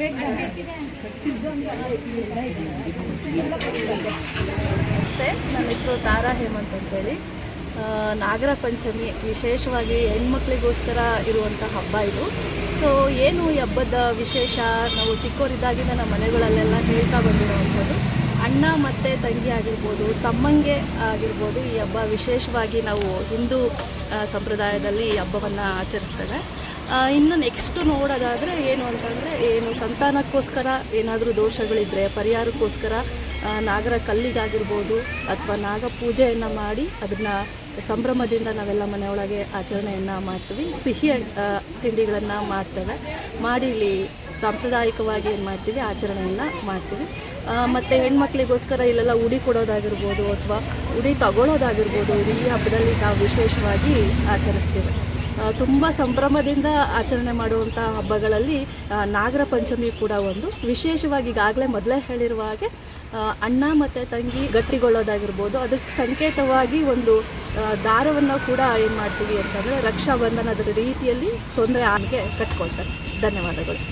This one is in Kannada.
ನಮಸ್ತೆ, ನನ್ನ ಹೆಸರು ತಾರಾ ಹೇಮಂತ್ ಅಂತೇಳಿ. ನಾಗರ ಪಂಚಮಿ ವಿಶೇಷವಾಗಿ ಹೆಣ್ಮಕ್ಳಿಗೋಸ್ಕರ ಇರುವಂಥ ಹಬ್ಬ ಇದು. ಸೊ ಏನು ಈ ಹಬ್ಬದ ವಿಶೇಷ? ನಾವು ಚಿಕ್ಕವರಿದ್ದಾಗಿಂದ ನಮ್ಮ ಮನೆಗಳಲ್ಲೆಲ್ಲ ಹೇಳ್ತಾ ಬಂದಿರೋವಂಥದ್ದು. ಅಣ್ಣ ಮತ್ತು ತಂಗಿ ಆಗಿರ್ಬೋದು, ತಮ್ಮಂಗೆ ಆಗಿರ್ಬೋದು ಈ ಹಬ್ಬ ವಿಶೇಷವಾಗಿ ನಾವು ಹಿಂದೂ ಸಂಪ್ರದಾಯದಲ್ಲಿ ಈ ಹಬ್ಬವನ್ನು ಆಚರಿಸ್ತೇವೆ. ಇನ್ನು ನೆಕ್ಸ್ಟ್ ನೋಡೋದಾದರೆ ಏನು ಅಂತಂದರೆ ಏನು ಸಂತಾನಕ್ಕೋಸ್ಕರ ಏನಾದರೂ ದೋಷಗಳಿದ್ದರೆ ಪರಿಹಾರಕ್ಕೋಸ್ಕರ ನಾಗರ ಕಲ್ಲಿಗಾಗಿರ್ಬೋದು ಅಥವಾ ನಾಗ ಪೂಜೆಯನ್ನು ಮಾಡಿ ಅದನ್ನು ಸಂಭ್ರಮದಿಂದ ನಾವೆಲ್ಲ ಮನೆಯೊಳಗೆ ಆಚರಣೆಯನ್ನು ಮಾಡ್ತೀವಿ. ಸಿಹಿ ತಿಂಡಿಗಳನ್ನು ಮಾಡ್ತೇವೆ. ಮಾಡಿ ಇಲ್ಲಿ ಸಾಂಪ್ರದಾಯಿಕವಾಗಿ ಏನು ಮಾಡ್ತೀವಿ? ಆಚರಣೆಯನ್ನು ಮಾಡ್ತೀವಿ. ಮತ್ತು ಹೆಣ್ಮಕ್ಳಿಗೋಸ್ಕರ ಇಲ್ಲೆಲ್ಲ ಉಡಿ ಕೊಡೋದಾಗಿರ್ಬೋದು ಅಥವಾ ಉಡಿ ತಗೊಳ್ಳೋದಾಗಿರ್ಬೋದು ಈ ಹಬ್ಬದಲ್ಲಿ ನಾವು ವಿಶೇಷವಾಗಿ ಆಚರಿಸ್ತೀವಿ. ತುಂಬ ಸಂಭ್ರಮದಿಂದ ಆಚರಣೆ ಮಾಡುವಂಥ ಹಬ್ಬಗಳಲ್ಲಿ ನಾಗರ ಪಂಚಮಿ ಕೂಡ ಒಂದು. ವಿಶೇಷವಾಗಿ ಈಗಾಗಲೇ ಮೊದಲೇ ಹೇಳಿರುವ ಹಾಗೆ ಅಣ್ಣ ಮತ್ತು ತಂಗಿ ಗಟ್ಟಿಗೊಳ್ಳೋದಾಗಿರ್ಬೋದು, ಅದಕ್ಕೆ ಸಂಕೇತವಾಗಿ ಒಂದು ದಾರವನ್ನು ಕೂಡ ಏನು ಮಾಡ್ತೀವಿ ಅಂತಂದರೆ ರಕ್ಷಾಬಂಧನದ ರೀತಿಯಲ್ಲಿ ತೊಂದರೆ ಆಗಿ ಕಟ್ಕೊಳ್ತಾರೆ. ಧನ್ಯವಾದಗಳು.